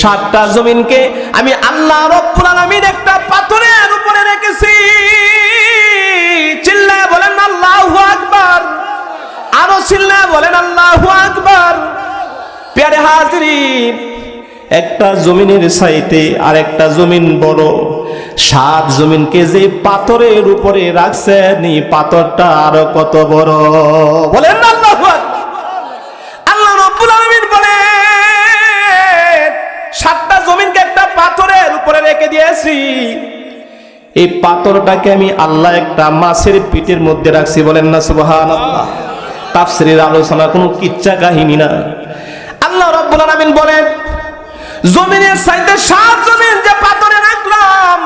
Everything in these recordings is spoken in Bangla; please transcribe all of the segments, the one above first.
সাতটা জমিনকে আমি আল্লাহ রব্বুল আলামিন একটা পাথরের উপরে রেখেছি। চিল্লায় বলেন আল্লাহু আকবার। আরও চিল্লায় বলেন আল্লাহু আকবার। প্যারে হাজরিন, একটা জমিনের সাইতে আর একটা জমিন বড়। সাত জমিনকে যে পাথরের উপরে রাখছেন পাথরটা আরও কত বড়? বলেন না রেখে দিয়েছি। এই পাথরটাকে আমি আল্লাহ একটা মাছের পিঠের মধ্যে রাখছি, বলেন না সুবহানাল্লাহ। তাফসীরের আলোচনা কোনো কিচ্ছা কাহিনী না। আল্লাহ রব্বুল আলামিন বলেন, জমিনের সাইডে সাত জমিন যে পাথরে রাখলাম,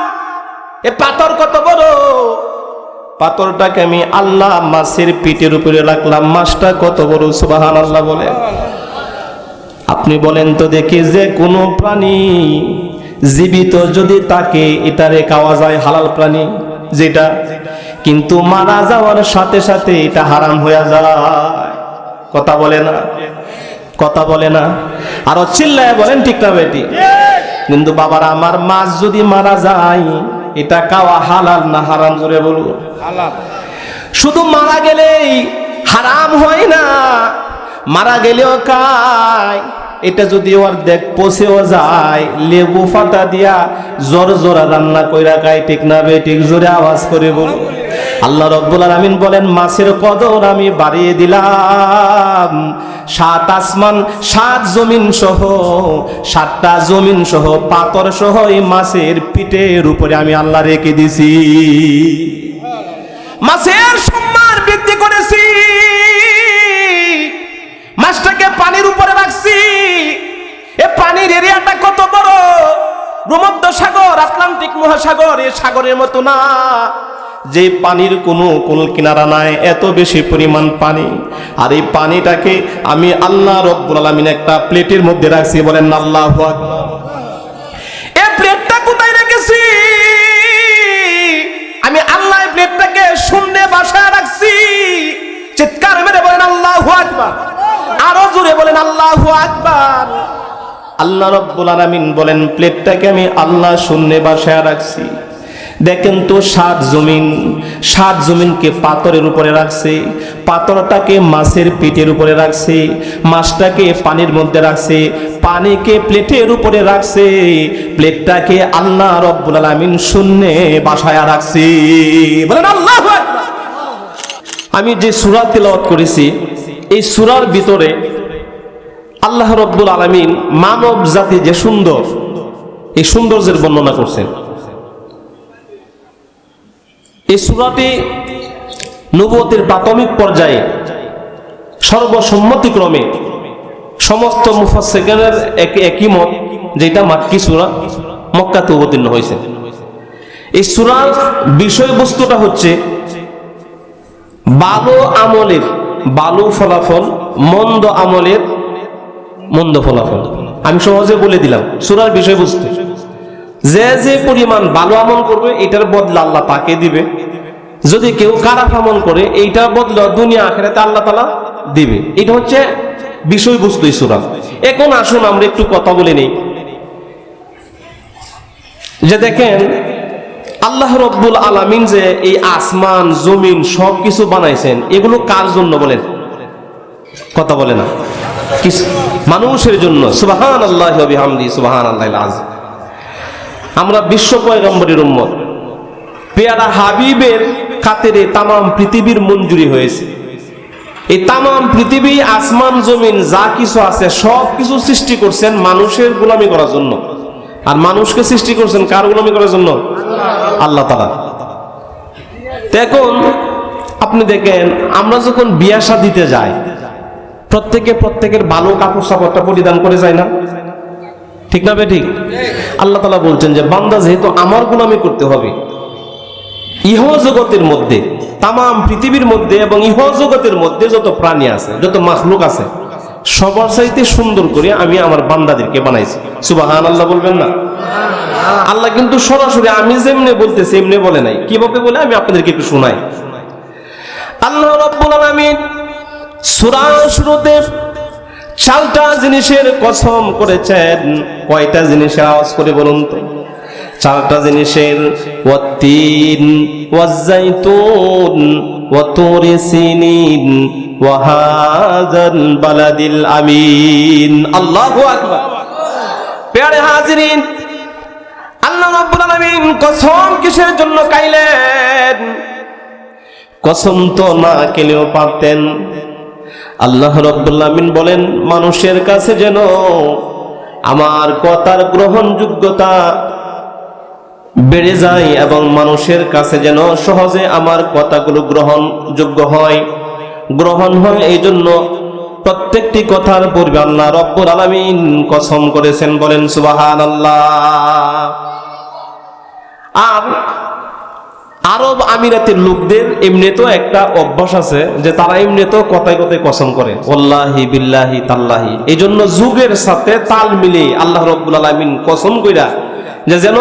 এ পাথর কত বড়? পাথরটাকে আমি আল্লাহ মাছের পিঠের উপরে রাখলাম, মাছটা কত বড় সুবাহান আল্লাহ বলে আপনি বলেন তো দেখি যে কোনো প্রাণী জীবিত যদি তাকে এটারে খাওয়া যায় হালাল প্রাণী যেটা কিন্তু মারা যাওয়ার সাথে সাথে এটা হারাম হয়ে যায়। কথা বলে না কথা বলে না। আরও চিল্লায় বলেন ঠিক না বেটি? কিন্তু বাবার আমার মাছ যদি মারা যায় এটা খাওয়া হালাল না হারাম জোরে বলব শুধু মারা গেলেই হারাম হয় না মারা গেলেও খায়। এটা যদি ওর দেখ পচেও যায়, লেবু ফাটা দিয়া জোর জোরা রান্না কইরা খায়, ঠিক না বে? ঠিক জোরে আওয়াজ করে বল আল্লাহ রব্বুল আলামিন বলেন, মাছের কদর আমি বাড়িয়ে দিলাম। সাত আসমান, সাত জমিন সহ, সাতটা জমিন সহ পাতর সহ এই মাছের পিঠের উপরে আমি আল্লাহ রেখে দিছি। মাছের মাছটাকে পানির উপরে রাখছি। এ পানির এরিয়াটা কত বড়? ভূমধ্য সাগর আটলান্টিক মহাসাগর, এ সাগরের মতো না। যে পানির কোনো কোন কিনারা নাই, এত বেশি পরিমাণ পানি। আর এই পানিটাকে আমি আল্লাহ রব্বুল আলামিন একটা প্লেটের মধ্যে রাখছি, বলেন আল্লাহু এ প্লেটটা কোথায় রেখেছি? আমি আল্লাহ প্লেটটাকে শূন্যে বাসায় রাখছি। চিৎকার মেরে বলেন আল্লাহু আকবার। আরও জোরে বলেন, আল্লাহ আকবার। আল্লাহ রব্বুল আলামিন বলেন, প্লেটটাকে আমি আল্লাহ শূন্যে বাসায় রাখছি। দেখেন তো সাত জমিন, সাত জমিনকে পাথরের উপরে রাখছে, পাথরটাকে মাছের পেটের উপরে রাখছে, মাছটাকে পানির মধ্যে রাখছে, পানিকে প্লেটের উপরে রাখছে, প্লেটটাকে আল্লাহ রব্বুল আলামিন শূন্যে বাসায় রাখছে। বলেন, আল্লাহু আমি যে সূরা তেলাওয়াত করেছি এই সুরার ভিতরে আল্লাহ রব্বুল আলামিন মানব জাতি যে সুন্দর, এই সৌন্দর্যের বর্ণনা করছেন এই সুরাটি নবুয়তের প্রাথমিক পর্যায়ে সর্বসম্মতিক্রমে সমস্ত মুফাসসিরের এক একই মত যেটা মাক্কি সূরা, মক্কাতে অবতীর্ণ হয়েছে। এই সুরার বিষয়বস্তুটা হচ্ছে ভালো আমলের ভালো ফলাফল, মন্দ আমলের মন্দ ফলাফল। আমি সহজে বলে দিলাম, সূরার বিষয়বস্তু যে যে পরিমাণ ভালো আমল করবে, এটার বদলা আল্লাহ তাকে দিবে। যদি কেউ খারাপ আমল করে এইটার বদলা দুনিয়া আখেরাতে আল্লাহ তালা দিবে। এটা হচ্ছে বিষয়বস্তু সূরা। এখন আসুন, আমরা একটু কথা বলে নেই। যে দেখেন আল্লাহ রব্বুল আলামিন যে এই আসমান, জমিন সব কিছু বানাইছেন, এগুলো কার জন্য বলেন? কথা বলে না। মানুষের জন্য। সুবাহান আল্লাহ সুবাহান আল্লাহ আজ আমরা বিশ্ব পয়গম্বরের উম্মত। পেয়ারা হাবিবের খাতেরে তামাম পৃথিবীর মঞ্জুরি হয়েছে। এই তামাম পৃথিবী, আসমান, জমিন যা কিছু আছে সব কিছু সৃষ্টি করছেন মানুষের গোলামি করার জন্য। আর মানুষকে সৃষ্টি করছেন কার গোলামি করার জন্য? আল্লাহ তালা এখন আপনি দেখেন, আমরা যখন বিয়া দিতে যাই, প্রত্যেকে প্রত্যেকের ভালো কাপড় সাপড়টা পরিধান করে যায় না? ঠিক না বে ঠিক আল্লাহ তালা বলছেন যে, বান্দা যেহেতু আমার গোলামি করতে হবে, ইহ জগতের মধ্যে, তামাম পৃথিবীর মধ্যে এবং ইহ জগতের মধ্যে যত প্রাণী আছে, যত মাখলুক আছে, সবার চাইতে সুন্দর করে আমি আমার বান্দাদেরকে বানাইছি। সুবাহান আল্লাহ বলবেন না? আল্লাহ কিন্তু সরাসরি আমি যেমনে বলতেছি, এমনি বলে নাই। কীভাবে বলে? আমি আপনাদেরকে একটু শোনাই। আল্লাহ রাব্বুল আলামিন সূরা শুরুতে চারটা জিনিসের কসম করেছেন। কয়টা জিনিসের আওয়াজ করে বলুন তো? চারটা জিনিসের ওয়াত্তিন ওয়াজাইতুন ওয়াতুরি সিনিন ওয়াহাদাল বালাদিল আমিন। আল্লাহু আকবার। প্যারে হাজিরিন কসম কিসের জন্য কাইলেন? কসম তো না কেলেও পারতেন। আল্লাহ রব্বুল বলেন, মানুষের কাছে যেন আমার কথার গ্রহণযোগ্যতা বেড়ে যায় এবং মানুষের কাছে যেন সহজে আমার কথাগুলো গ্রহণযোগ্য হয়। গ্রহণ হয় এই জন্য প্রত্যেকটি কথার পূর্বে আল্লাহ রব্বুল আলামিন কসম করেছেন, বলেন সুবাহান আল্লাহ আর আরব আমিরাতের লোকদের এমনিতেও একটা অভ্যাস আছে যে তারা এমনিতেও কথায় কথায় কসম করে ওল্লাহি বিল্লাহি তাল্লাহি। এই জন্য যুগের সাথে তাল মিলে আল্লাহ রব্বুল আলমিন কসম কইরা যে যেন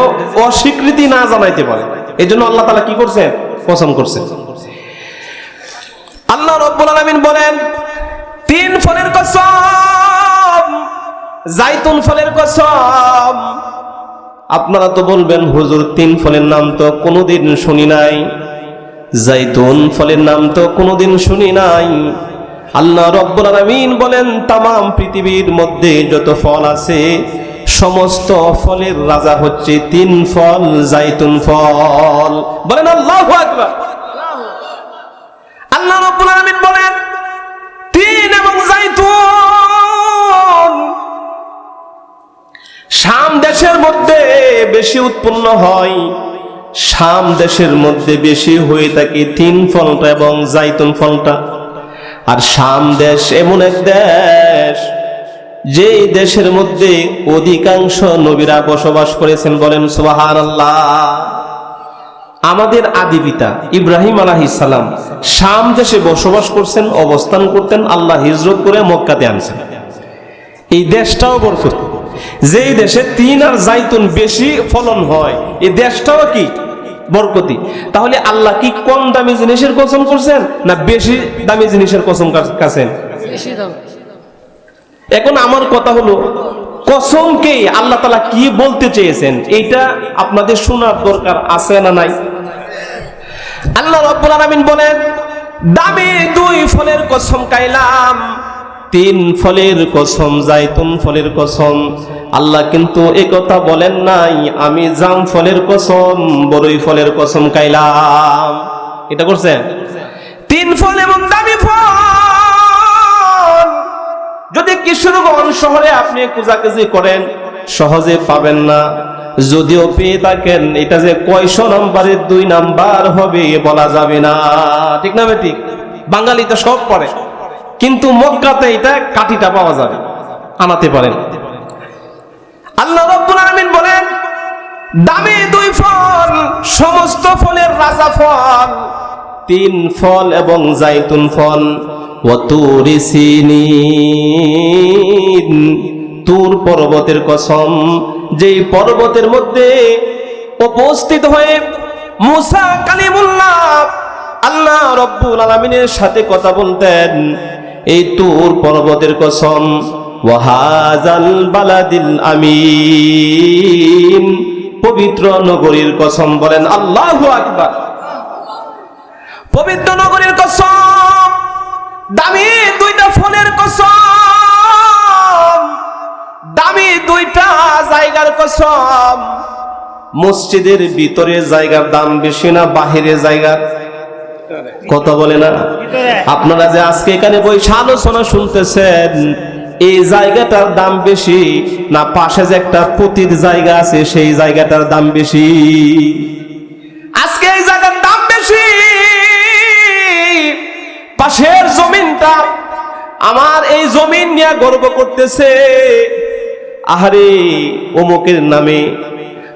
অস্বীকৃতি না জানাইতে পারে। এই জন্য আল্লাহ তালা কি করছেন কসম করছেন আল্লাহ রব্বুল আলমিন বলেন, তিন ফলের কসম, জাইতুন ফলের কসম আপনারা তো বলবেন, হুজুর, তিন ফলের নাম তো কোনোদিন শুনি নাই। জাইতুন ফলের নাম তো কোনোদিন শুনি নাই। আল্লাহ রব্বুল আলামিন বলেন, তামাম পৃথিবীর মধ্যে যত ফল আছে, সমস্ত ফলের রাজা হচ্ছে তিন ফল, জাইতুন ফল। বলেন, আল্লাহু আকবার। আল্লাহ রব্বুল বলেন, তিন এবং জাইতুন শাম দেশের মধ্যে বেশি উৎপন্ন হয়। শাম দেশের মধ্যে বেশি হয়ে থাকে তিন ফলটা এবং জাইতুন ফলটা। আর শাম দেশ এমন এক দেশ যে দেশের মধ্যে অধিকাংশ নবীরা বসবাস করেছেন বলেন সুবাহান আমাদের আদি পিতা ইব্রাহিম আলাহিসাল্লাম শাম দেশে বসবাস করছেন, অবস্থান করতেন, আল্লাহ হিজরত করে মক্কাতে আনছেন। এই দেশটাও বরকত। যেই দেশে তিন আর জাইতুন বেশি ফলন হয় এই দেশটাও কি বরকতি? তাহলে আল্লাহ কি কম দামি জিনিসের কসম করছেন না বেশি দামি জিনিসের কসম কাছেন? এখন আমার কথা হলো কসমকে আল্লাহ তালা কি বলতে চেয়েছেন? এইটা আপনাদের শোনার দরকার আছে না নাই? আল্লাহ রব্বুল আলামিন বলেন দামি দুই ফলের কসম কাইলাম তিন ফলের কসম, জাইতুন ফলের কসম। আল্লাহ কিন্তু এ কথা বলেন নাই, আমি জাম ফলের কসম বড়ই ফলের কসম কাইলাম এটা করছেন তিন ফল এবং দামি ফল। যদি কিশোরগঞ্জ শহরে আপনি কুজাকুজি করেন, সহজে পাবেন না। যদিও পেয়ে থাকেন, এটা যে কয়শো নাম্বারের দুই নাম্বার হবে বলা যাবে না। ঠিক না ঠিক? বাঙালি তো সব পড়ে। কিন্তু মক্কাতে এটা কাঠিটা পাওয়া যাবে। আনাতে পারেন। আল্লাহ রব্বুল আলামিন বলেন, দামি দুই ফল, সমস্ত ফলের রাজা ফল, তিন ফল এবং জাইতুন ফল তুর পর্বতের কসম, যেই পর্বতের মধ্যে উপস্থিত হয়ে মুসা কালিমুল্লাহ আল্লাহ রব্বুল আলামিনের সাথে কথা বলতেন এই তুর পর্বতের কসম। ওয়াহাজাল বালাদিল আমিন। পবিত্র নগরীর কসম বলেন আল্লাহ আকবার। পবিত্র নগরীর কসম, দামি দুইটা ফলের কসম, দামি দুইটা জায়গার কসম। মসজিদের ভিতরে জায়গার দাম বেশি না বাহিরে জায়গার? কথা বলে না? আপনারা যে আজকে এখানে বসে আলোচনা শুনতেছেন এই জায়গাটার দাম বেশি না পাশে যে একটা পতির জায়গা আছে সেই জায়গাটার দাম বেশি? আজকে এই জায়গার দাম বেশি। পাশের জমিনটা আমার এই জমিন নিয়ে গর্ব করতেছে। আহারে অমুকের নামে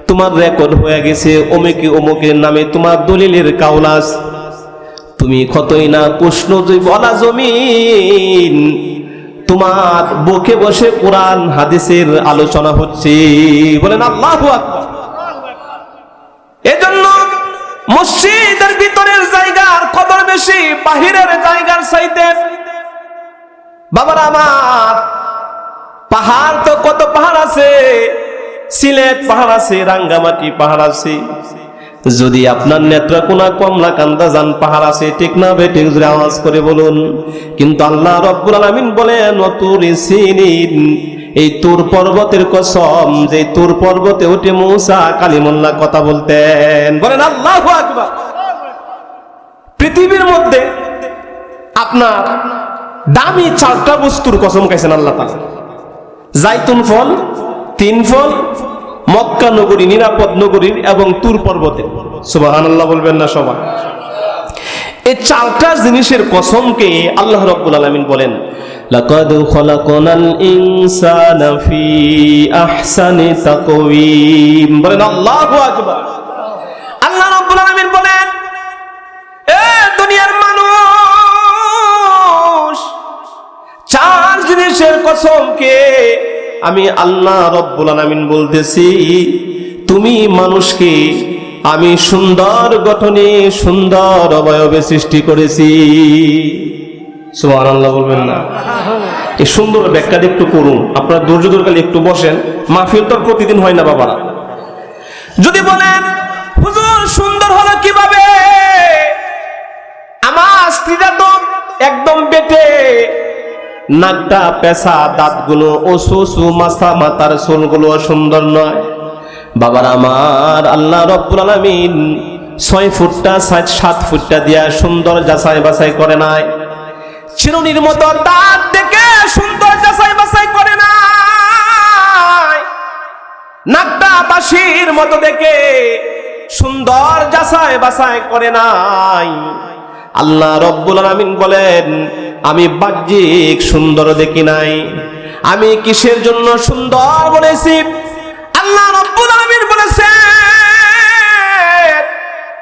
তোমার রেকর্ড হয়ে গেছে অমুকে অমুকের নামে তোমার দলিলের কাউলাস তুমি কতই না কৃষ্ণ তুই বলা জমিন? তোমার বুকে বসে কোরআন, হাদিসের আলোচনা হচ্ছে। বলেন, আল্লাহ এজন্য মসজিদের ভিতরের জায়গার কদর বেশি, বাহিরের জায়গার চাইতে। বাবার আমার, পাহাড় তো কত পাহাড় আছে? সিলেট পাহাড় আছে, রাঙ্গামাটি পাহাড় আছে। যদি আপনার নেত্রকোনা কমলা কান্দা যান পাহাড় আছে, ঠিক না বে, ঠিক জোরে আওয়াজ করে বলুন। কিন্তু আল্লাহ রব্বুল আলামিন বলেন অতুর সিনিন। এই তুর পর্বতের কসম যে তুর পর্বতে উঠে মূসা কালিমুল্লাহ কথা বলতেন। বলেন, আল্লাহু পৃথিবীর মধ্যে আপনার দামি চারটা বস্তুর কসম খাইছেন আল্লাহ তাআলা। জাইতুন ফল, তিন ফল মক্কা নগরী, নিরাপদ নগরীর এবং তুর পর্বতের সুবাহান আল্লাহ বলবেন না সবাই। এই চারটা জিনিসের কসমকে আল্লাহ রব্বুল আলামিন বলেন, লাকাদ খলাকনাল ইনসানা ফি আহসানি তাকওয়িম। বলেন, আল্লাহু আকবার। আল্লাহ রব্বুল আলামিন বলেন, এ দুনিয়ার মানুষ, চার জিনিসের কসমকে আমি আল্লাহ রব্বুল আলামিন বলতেছি, তুমি মানুষকে আমি সুন্দর গঠনে সুন্দর অবয়বে সৃষ্টি করেছি। সুবহানাল্লাহ বলবেন না। এই সুন্দর ব্যাখ্যাটা একটু করুন। আপনারা ধৈর্য ধরে একটু বসেন। মাহফিল তো প্রতিদিন হয় না বাবারা। যদি বলেন, হুজুর, সুন্দর হলো কীভাবে? আমার স্ত্রীরা তো একদম বেটে নাকটা, পেশা, দাঁতগুলো, ওসু ওসু মাথা মাথার চুলগুলো সুন্দর নয়। বাবার আমার আল্লাহ রব্বুল আলামিন ছয় ফুটটা, সাত সাত ফুটটা দিয়া সুন্দর যাচাই বাছাই করে নাই। চিরুনির মতো দাঁত দেখে সুন্দর যাচাই বাছাই করে নাই। নাকটা বাঁশির মতো দেখে সুন্দর যাচাই বাছাই করে নাই। আল্লাহ রব্বুল আলামিন বলেন আমি বাহ্যিক সুন্দর দেখি নাই। আমি কিসের জন্য সুন্দর বলেছি? আল্লাহ রব্বুল আলামিন বলেছেন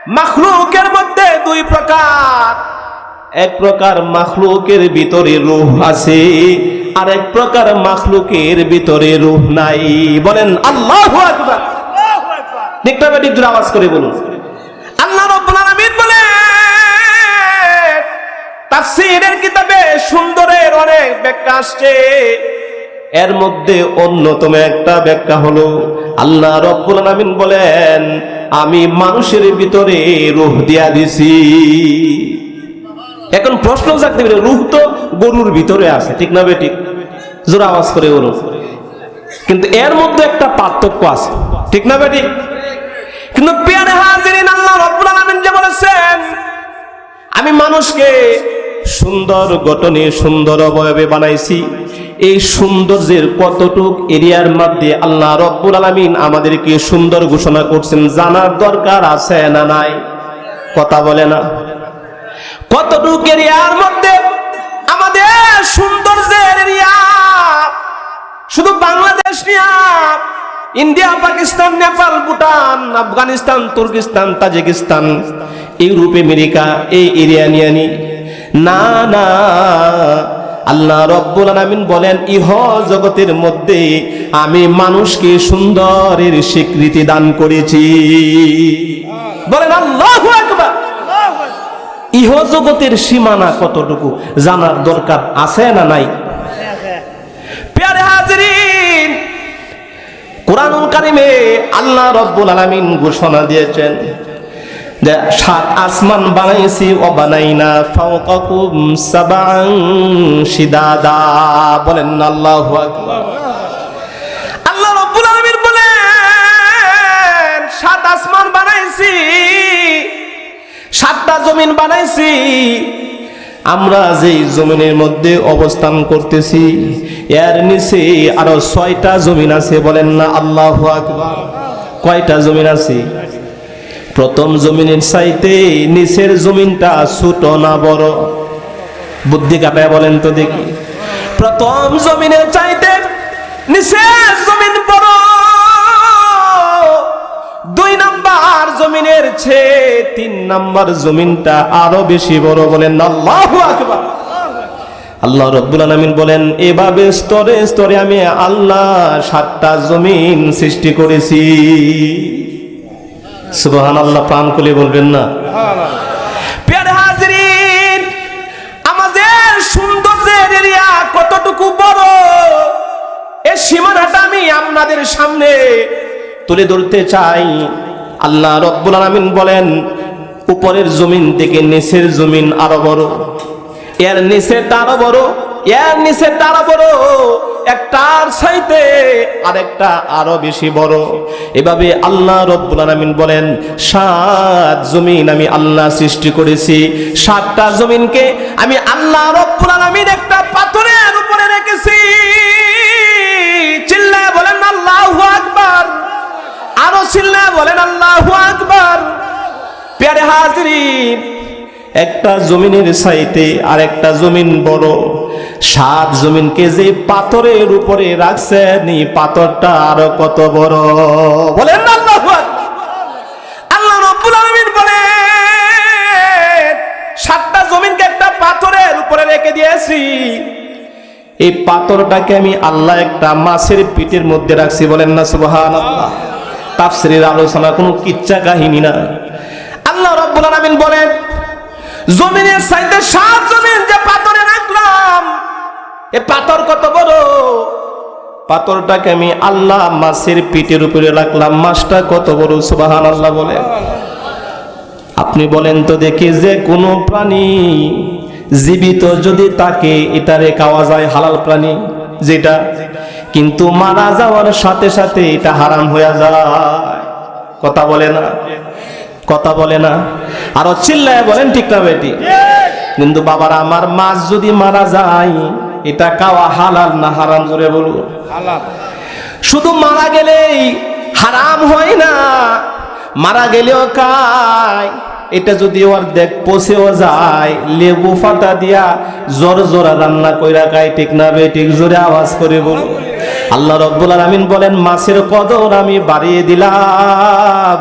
মাখলুকের মধ্যে দুই প্রকার। এক প্রকার মাখলুকের ভিতরে রূহ আছে আর এক প্রকার মাখলুকের ভিতরে রূহ নাই। বলেন আল্লাহু আকবার। ঠিকটা ঠিক জোরে আওয়াজ করে বলুন। তাফসীরের কিতাবে সুন্দরের অনেক ব্যাখ্যা আসছে। এর মধ্যে অন্যতম একটা ব্যাখ্যা হলো, আল্লাহ রব্বুল আলামিন বলেন, আমি মানুষের ভিতরে রূহ দিয়া দিছি। এখন প্রশ্ন জাগতে পারে রূহ তো গরুর ভিতরে আছে, ঠিক না বেঠিক? জোর আওয়াজ করে বলুন। কিন্তু এর মধ্যে একটা পার্থক্য আছে, ঠিক না বেঠিক? কিন্তু পেয়ারে হাজিরিন, আল্লাহ রব্বুল আলামিন যে বলেছেন, আমি মানুষকে সুন্দর গঠনে সুন্দর অবয়বে বানাইছি। এই সৌন্দর্যের কতটুক এরিয়ার মধ্যে আল্লাহ রব্বুল আলামিন আমাদেরকে সুন্দর ঘোষণা করছেন জানার দরকার আছে না নাই? কথা বলে না। কতটুক এরিয়ার মধ্যে আমাদের সৌন্দর্যের এরিয়া? শুধু বাংলাদেশ নিয়া? India, Pakistan, Nepal, Bhutan, Afghanistan, Turkistan, Tajikistan, Europe, America, এই এরিয়া নিয়ে নি, না। আল্লাহ রব্বুল আলামিন বলেন, ইহ জগতের মধ্যে আমি মানুষকে সুন্দরের স্বীকৃতি দান করেছি। বলেন, আল্লাহু আকবার। ইহ জগতের সীমানা কতটুকু? জানার দরকার আছে না নাই? কোরআনুল কারিমে আল্লাহ রব্বুল আলামিন ঘোষণা দিয়েছেন যে সাত আসমান বানাইছি, ও বানাইনা ফাওকাকুম সাবান শিদাদা। বলেন না, আল্লাহু আকবার। আল্লাহ রব্বুল আলামিন বলেন, সাত আসমান বানাইছি, সাতটা জমিন বানাইছি, আমরা যেই জমিনের মধ্যে অবস্থান করতেছি, এর নিচে আরও ছয়টা জমিন আছে, বলেন না, আল্লাহ আকবার। কয়টা জমিন আছে? প্রথম জমিনের চাইতে নিচের জমিনটা ছোট না বড়? বুদ্ধি কাটায় বলেন তো দেখি। প্রথম জমিনের চাইতে নিচের জমিন বড়। দুই নাম্বার জমিনের চেয়ে তিন নাম্বার জমিনটা আরও বেশি বড় বলেন আল্লাহু আকবার। আল্লাহ রব্বুল আলামিন বলেন, এভাবে স্তরে স্তরে আমি আল্লাহ সাতটা জমিন সৃষ্টি করেছি। সুবহানাল্লাহ, প্রাণ খুলে বলবেন না। আমাদের সৌন্দর্যের এরিয়া কতটুকু বড় বিষয়টা আমি আপনাদের সামনে তুলে ধরতে চাই। আল্লাহ রব্বুল আলামিন বলেন, উপরের জমিন থেকে নিচের জমিন আরও বড়। এর নিচেরটা আরও বড়। এর নিচেরটা আরও বড়, একটার সাইতে আরেকটা আরও বেশি বড়। এভাবে আল্লাহ রব্বুল আলামিন বলেন, সাত জমিন আমি আল্লাহ সৃষ্টি করেছি। সাতটা জমিনকে আমি আল্লাহ রব্বুল আলামিন একটা পাথরের উপরে রেখেছি। চিল্লায় বলেন আল্লাহু আকবার। আরও চিল্লায় বলেন আল্লাহু আকবার। প্যারে হাজরিন, একটা জমিনের সাইতে আর একটা জমিন বড়। সাত জমিনকে যে পাথরের উপরে রাখছেন এই পাথরটা আরও কত বড়? বলেন না আল্লাহ রব্বুল আলামিন বলে সাতটা জমিনকে একটা পাথরের উপরে রেখে দিয়েছি। এই পাথরটাকে আমি আল্লাহ একটা মাছের পিঠের মধ্যে রাখছি, বলেন না সুবহানাল্লাহ। তাফসীরের আলোচনা, কোনো কিচ্ছা কাহিনী না। আল্লাহ রাব্বুল আলামিন বলেন, জমিনের সাইডে সাত জমিন যে পাথরে রাখলাম এ পাথর কত বড়? পাথরটাকে আমি আল্লাহ মাছের পিঠের উপরে রাখলাম। মাছটা কত বড় সুবহানাল্লাহ বলে। আপনি বলেন তো দেখি যে কোনো প্রাণী জীবিত যদি তাকে এটারে খাওয়া যায় হালাল প্রাণী যেটা কিন্তু মারা যাওয়ার সাথে সাথে এটা হারাম হয়ে যায়। কথা বলে না। কথা বলে না। আরও চিল্লায় বলেন ঠিক না বেটি। কিন্তু বাবার আমার মাছ যদি মারা যায় এটা খাওয়া হালাল না হারাম জোরে বলুন। শুধু মারা গেলেই হারাম হয় না মারা গেলেও খায় এটা যদি ওর দেখ পচেও যায় লেবু ফাটা দিয়া জোর জোরা রান্না কইরা খায় ঠিক না বে? ঠিক জোরে আওয়াজ করে বল আল্লাহ রব্বুল আলামিন বলেন, মাছের কদর আমি বাড়িয়ে দিলাম।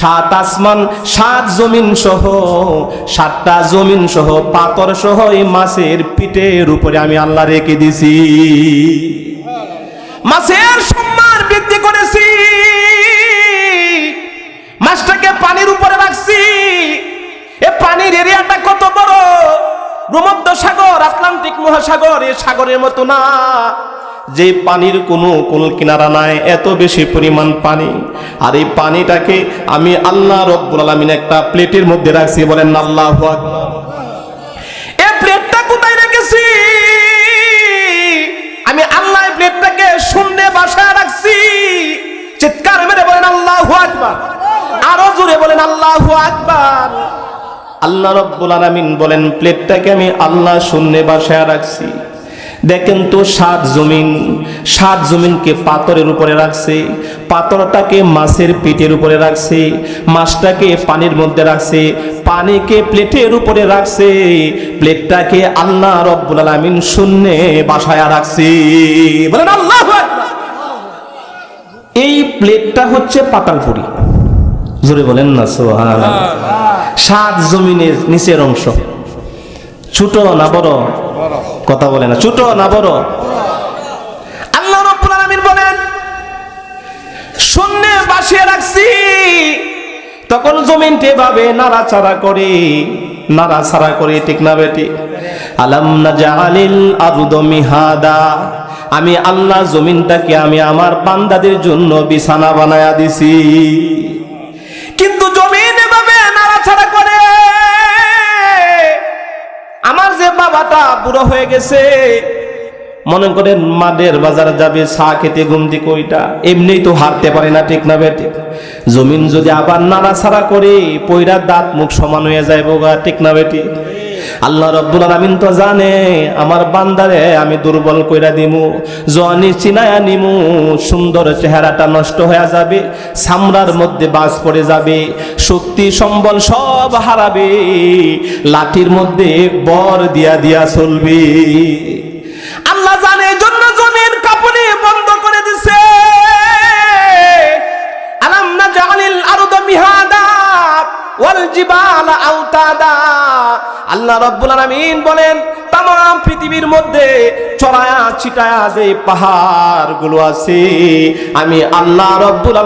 সাত আসমান, সাত জমিন সহ, সাতটা জমিন সহ পাতর সহ এই মাছের পিঠের উপরে আমি আল্লাহ রেখে দিছি। মাছের সম্মান বৃদ্ধি করেছি। মাছটাকে পানির উপরে রাখছি। এ পানির এরিয়াটা কত বড়? ভূমধ্য সাগর আটলান্টিক মহাসাগর, এ সাগরের মতো না। যে পানির কোনো কোন কিনারা নাই, এত বেশি পরিমাণ পানি। আর এই পানিটাকে আমি আল্লাহ রব্বুল আলামিন একটা প্লেটের মধ্যে রাখছি, বলেন আল্লাহু এ প্লেটটা কোথায় রেখেছি? আমি আল্লাহ প্লেটটাকে বাসায় রাখছি। চিৎকার বলেন আল্লাহু জোরে বলেন আল্লাহু আল্লাহ রব্বুল আলামিন বলেন, প্লেটটাকে আমি আল্লাহ শূন্যে বাসায় রাখছি। দেখেন তো সাত জমিন সাত জমিনকে পাথরের উপরে রাখছে পাথরটাকে মাছের পেটের উপরে রাখছে মাছটাকে পানির মধ্যে রাখছে পানিকে প্লেটের উপরে রাখছে প্লেটটাকে আল্লাহ রব্বুল আলামিন শূন্যে বাসায় রাখছে। বলেন আল্লাহ এই প্লেটটা হচ্ছে পাতালপুরি জোরে বলেন না সোহান সাত জমিনের নিচের অংশ। ছোট না বড়? কথা বলে না। ছোট না বড়? আল্লাহ রব্বুল আলামিন বলেন শূন্যে বাসিয়ে রাখছি। তখন জমিনটি ভাবে নাড়াচাড়া করে নাড়াচাড়া করে, ঠিক না বেটি? আলাম না জাহালিল আরুদ মিহাদা। আমি আল্লাহ জমিনটাকে আমি আমার বান্দাদের জন্য বিছানা বানায়া দিছি। কিন্তু জমিন এভাবে নাড়াচাড়া করে, আমার যে বাবাটা বুড়ো হয়ে গেছে। মনে করেন মাদের বাজার যাবে, চা খেতে ঘুমতি কইটা এমনি তো হারতে পারে না, ঠিক না বেটে জমিন যদি আবার নাড়াছাড়া করে, পয়রা দাঁত মুখ সমান হয়ে যায় বোগা, ঠিক না বেটি আল্লাহ রব্বুল আলামিন তো জানে, আমার বান্দারে আমি দুর্বল কইরা দিমু জনি চিনায়া নিমু, সুন্দর চেহারাটা নষ্ট হয়ে যাবে, সামরার মধ্যে বাস পড়ে যাবে, শক্তি সম্বল সব হারাবে, লাঠির মধ্যে বর দিয়া দিয়া চলবে। আল্লাহ জানে জন্য জমির কাপড়ে বন্ধ করে দিছে। আলাম না জালিল আরদ মিহাদা। আল্লাহ বলেন তাম পৃথিবীর মধ্যে চড়ায়া ছিটায়া যে পাহাড়গুলো আছে, আমি আল্লাহ রব্বুল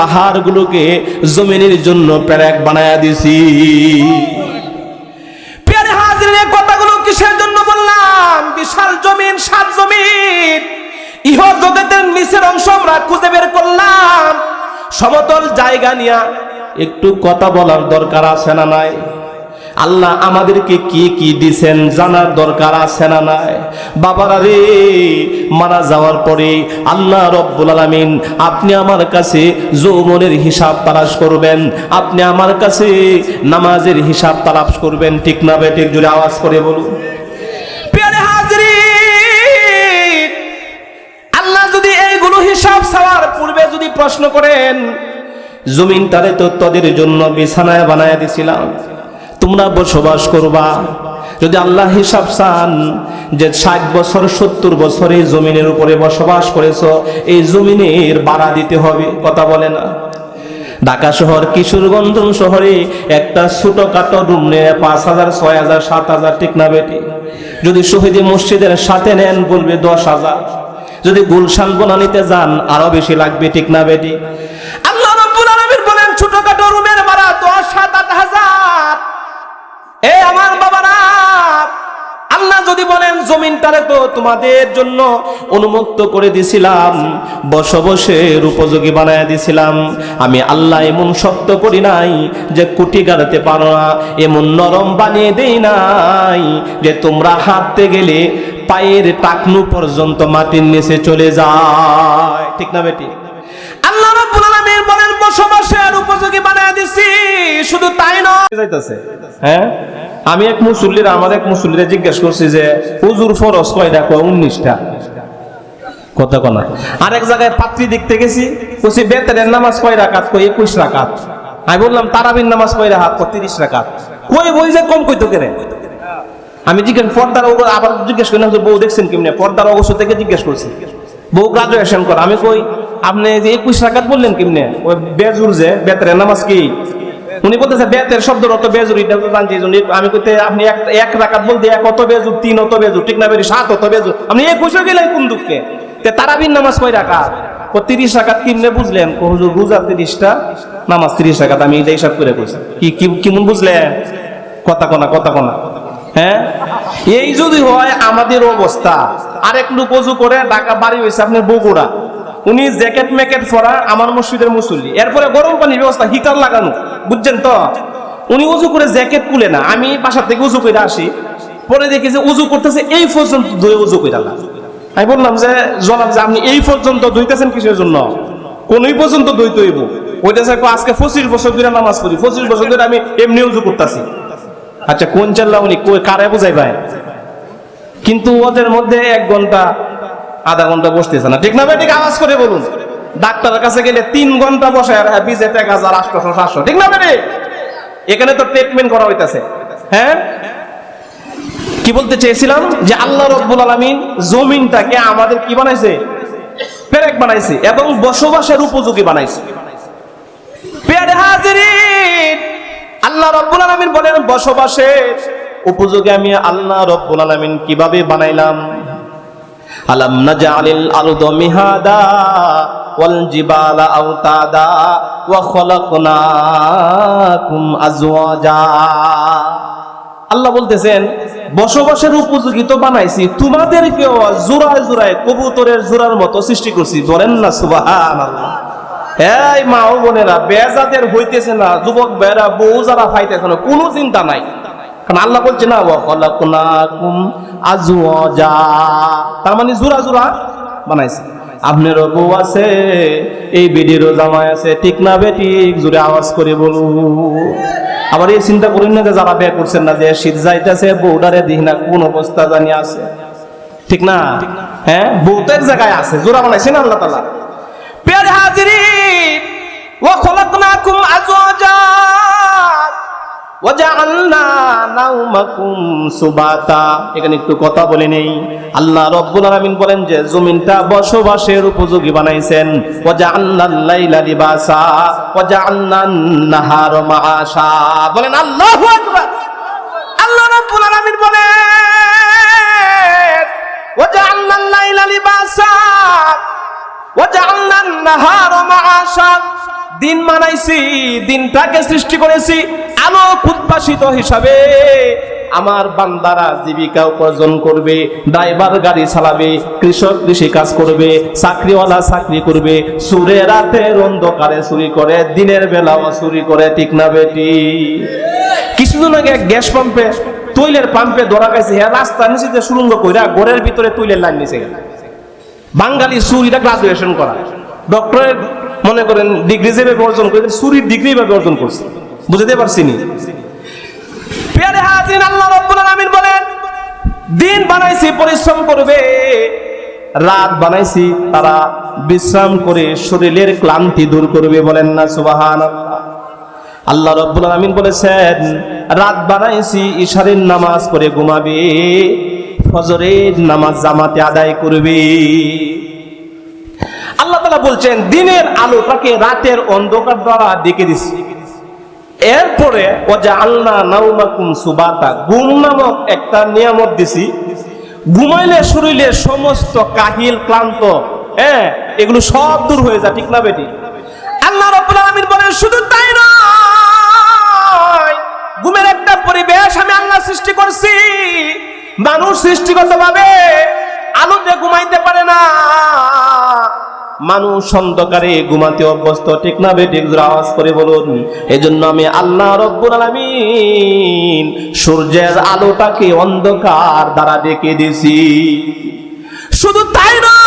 পাহাড়গুলোকে জমিনের জন্য প্যারেক বানায়া দিছি। কথাগুলো কিসের জন্য বললাম? বিশাল জমিন, সাত জমিন। ইহ জগতের নিচের অংশ আমরা খুঁজে বের করলাম। সমতল জায়গা নিয়ে একটু কথা বলার দরকার আছে না নাই? আল্লাহ আমাদেরকে কি কি দিছেন জানার দরকার আছে না নাই? বাবারা রে, মারা যাওয়ার পরে আল্লাহ রব্বুল আলামিন আপনি আমার কাছে যৌবনের হিসাব তালাশ করবেন। আপনি আমার কাছে নামাজের হিসাব তালাশ করবেন। ঠিক না বেঠিক জুড়ে আওয়াজ করে বলুন। আল্লাহ যদি এইগুলো হিসাব চাওয়ার পূর্বে যদি প্রশ্ন করেন জমিনটারে তো তোদের জন্য বিছানায় বানায় দিছিলাম। তোমরা বসবাস করবা। যদি আল্লাহ হিসাব চান যে ষাট বছর, সত্তর বছর এই জমিনের উপরে বসবাস করেছ, এই জমিনের বাড়া দিতে হবে, কথা বলে না। ঢাকা শহর কিশোরগঞ্জ শহরে একটা ছোটখাটো রুম নিয়ে পাঁচ হাজার, ছয় হাজার, সাত হাজার, ঠিক না বেটি? যদি শহীদ মসজিদের সাথে নেন, বলবে দশ হাজার। যদি গুলশান বনানিতে যান, আরও বেশি লাগবে, ঠিক না বেটি? এ আমার বাবারা, আল্লাহ যদি বলেন জমিনটারে তো তোমাদের জন্য উন্মুক্ত করে দিছিলাম বসবসের উপযোগী বানায় দিছিলাম, আমি আল্লাহ এমন শক্ত করি নাই যে কুটি গাড়াতে পারো না, এমন নরম বানিয়ে দেই নাই যে তোমরা হাঁটতে গেলে পায়ের টাকনু পর্যন্ত মাটির নিচে চলে যায়। ঠিক না বেটি? আল্লাহ বলেন বসবাসের উপযোগী বানায় দিছি শুধু তাই নয়। যাইতাছে হ্যাঁ? আমি এক মুসল্লির আমার এক মুসল্লিরে জিজ্ঞেস করছি যে হুজুর ফরজ কয়টা? কয় উনিশটা। কথা কনা। আরেক জায়গায় পাত্রী দেখতে গেছি বলছি বেতারের নামাজ কয় রাকাত? কই একুশ রাকাত। আমি বললাম তারাবির নামাজ কয় রাকাত? কই তিরিশ রাকাত। কই বই যে কম কইতো কেরে? আমি জিজ্ঞেস পর্দার আবার জিজ্ঞেস করলাম যে বউ দেখছেন কেমনে? পর্দার অবশ্য থেকে জিজ্ঞেস করছি। বউ গ্রাজুয়েশন কর। আমি কই, আপনি যে একুশ রাকাত বললেন কেমনে? ওই বেজুর যে বেতারের নামাজ কি? উনি বলতেছে, বেতের শব্দের অত বেজুর, এটা তো জানছি আমি কইতে, আপনি এক এক রাকাত বলতে এক অত বেজুর, তিন অত বেজুর, ঠিক না বেরি? সাত অত বেজুর। আপনি একুশ গেলেন কোন দুঃখে? তে নামাজ কয় রাকাত? ও তিরিশ রাকাত কিমনে বুঝলেন? হুজুর, রোজা তিরিশটা, নামাজ তিরিশ রাকাত। আমি এটা হিসাব করে কইছি। কি- কেমন বুঝলেন? কথা কনা কথা কনা। হ্যাঁ? এই যদি হয় আমাদের অবস্থা। আরেক লোক অজু করে, ঢাকা বাড়ি হয়েছে আপনার বগুড়া। উনি জ্যাকেট ম্যাকেট পরা আমার মসজিদের মুসল্লি। এরপরে গরম পানির ব্যবস্থা, হিটার লাগানো, বুঝছেন তো? উনি উজু করে জ্যাকেট খুলে না। আমি বাসা থেকে উজু করে আসি। পরে দেখি যে উজু করতেছে এই পর্যন্ত ধুয়ে উজু করে আল্লাহ। আমি বললাম যে, জনাব যে আপনি এই পর্যন্ত ধুইতেছেন কিসের জন্য? কোনই পর্যন্ত ধুইতে হইব? ওইটাছে আজকে পঁচিশ বছর ধরে নামাজ পড়ি। পঁচিশ বছর ধরে আমি এমনি উজু করতেছি। আচ্ছা কোন চাল্লা উনি কারে বুঝাই ভাই কিন্তু ওদের মধ্যে এক ঘণ্টা, আধা ঘণ্টা বসতেছে না। ঠিক না ঠিক, আওয়াজ করে বলুন। ডাক্তারের কাছে গেলে তিন ঘণ্টা বসে আর বিজে এক হাজার আটশো সাতশো ঠিক না ভাই? এখানে তো ট্রিটমেন্ট করা হইতাছে। হ্যাঁ? কি বলতে চেয়েছিলাম? যে আল্লাহ রব্বুল আলমিন জমিনটাকে আমাদের কি বানাইছে? পেরেক বানাইছে এবং বসবাসের উপযোগী বানাইছে। পেয়ারে হাজিরিন! আল্লাহ রব্বুল আলামিন বলেন, বসবাসের উপযোগী আমি আল্লাহ রব্বুল আলামিন কীভাবে বানাইলাম? আলাম ওয়াল জিবালা আওতাদা ওয়া খলাকনাকুম আজওয়াজা। আল্লাহ বলতেছেন, বসবাসের উপযোগী তো বানাইছি, তোমাদেরকেও জোড়ায় জোড়ায় কবুতরের জোড়ার মতো সৃষ্টি করছি। বলেন না, সুবহানাল্লাহ। এই মা ও বোনেরা বেজাদের হইতেছে না, যুবক বেরা বউ যারা ফাইতেছে না, কোনো চিন্তা নাই। কারণ আল্লাহ বলছে, না, ওয়া খলাকনাকুম আজওয়াজা। তার মানে জোড়া জোড়া বানাইছে। আপনারও বউ আছে, এই বেডিরও জামাই আছে, ঠিক না বেঠিক জোরে আওয়াজ করে বলু আবার এই চিন্তা করেন না যে যারা বিয়ে করছেন না, যে শীত যাইতেছে বউডারে দিই না, কোন অবস্থা জানি আছে। ঠিক না? হ্যাঁ? বউ তো এক জায়গায় আছে জোড়া না আল্লাহ তালা প্যারে হাজিরিন ওয়া খলাকনাকুম আজওয়াজা সুবাতা। এখানে একটু কথা বলে নেই। আল্লাহ রব্বুল আলামিন বলেন যে, জমিনটা বসবাসের উপযোগী বানাইছেন। ওয়াজআলনাল লাইলা লিবাসা ওয়াজআলনান নাহারা মাআশা। বলেন, আল্লাহু আল্লাহ রব্বুল আলামিন বলেন ওয়াজআলনাল লাইলা লিবাসা। দিন মানাইছি, দিনটাকে সৃষ্টি করেছি আলো উদ্ভাসিত হিসাবে। আমার বান্দারা জীবিকা উপার্জন করবে, ড্রাইভার গাড়ি চালাবে, কৃষক কৃষি কাজ করবে, চাকরিওয়ালা চাকরি করবে, সুরে রাতের অন্ধকারে চুরি করে, দিনের বেলাও চুরি করে, ঠিক না বেটি? কিছুদিন আগে গ্যাস পাম্পে তৈলের পাম্পে ধরা গেছে হ্যাঁ রাস্তার নিচে সুরঙ্গ কইরা ঘরের ভিতরে তৈলের লাইন নিচে গেল বাঙালি সুরিটা গ্রাজুয়েশন করা। ডক্টরের মনে করেন ডিগ্রি যেভাবে অর্জন করে সুরির ডিগ্রি ভাবে অর্জন করছে। বুঝতে পারছি নি? পেয়ারে হাজির আল্লাহ রব্বুল আলামিন বলেন, দিন বানাইছি, পরিশ্রম করবে, রাত বানাইছি, তারা বিশ্রাম করে শরীরের ক্লান্তি দূর করবে বলেন না, সুবহানাল্লাহ। আল্লাহ রব্বুল আলামিন বলেছেন, রাত বানাইছি ইশারের নামাজ পড়ে ঘুমাবে। ফজরের নামাজ জামাতে আদায় করবে। আল্লাহ তালা বলছেন, দিনের আলোটাকে রাতের অন্ধকার দ্বারা ডেকে দিছি এরপরে ও যে আল্লাহ নাউমাকুম সুবাতা, ঘুম নামক একটা নিয়ামত দিছি। ঘুমাইলে শরীরের সমস্ত কাহিল ক্লান্ত হ্যাঁ এগুলো সব দূর হয়ে যায়, ঠিক না বেটি? আল্লাহ রাব্বুল আলামিন বলেন, শুধু তাই নয়, ঘুমের একটা পরিবেশ আমি আল্লাহ সৃষ্টি করছি। মানুষ সৃষ্টিগতভাবে আলোতে ঘুমাইতে পারে না। মানুষ অন্ধকারে ঘুমাতে অভ্যস্ত, ঠিক না জোরে আওয়াজ করে বলুন। এজন্য আমি আল্লাহ রব্বুল আলামিন সূর্যের আলোটাকে অন্ধকার দ্বারা ডেকে দিছি শুধু তাই নয়,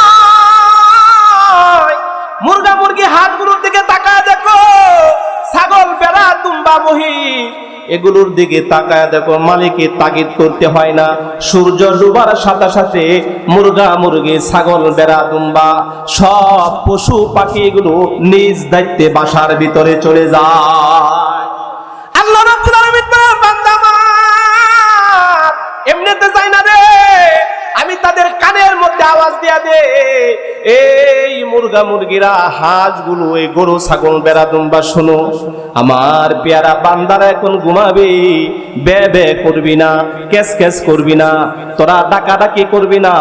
মুরগা মুরগি হাতগুলোর মহিষ এগুলোর দিকে তাকায় দেখো মালিকে তাগিদ করতে হয় না। সূর্য ডুবার সাথে সাথে মুরগা, মুরগি, ছাগল, বেড়া, দুম্বা, সব পশু পাখি এগুলো নিজ দায়িত্বে বাসার ভিতরে চলে যায়। মুরগা মুরগিরা হাঁসগুলো, এই গরু, ছাগল, বেড়া দুম্বা, শোনো। আমার পেয়ারা বান্দারা এখন ঘুমাবে, বে বে করবি না ক্যাস ক্যাস করবি না, তোরা ডাকাডাকি করবি না,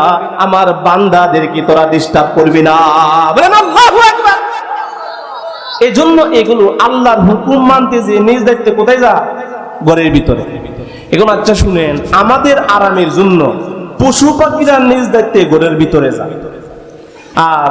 আমার বান্দাদেরকে তোরা ডিস্টার্ব করবি না? এই জন্য এগুলো আল্লাহর হুকুম মানতে যে নিজ দায়িত্বে কোথায় যা? ঘরের ভিতরে। এখন আচ্ছা শুনেন, আমাদের আরামের জন্য পশু পাখিরা নিজ দায়িত্বে ঘরের ভিতরে যায়। আর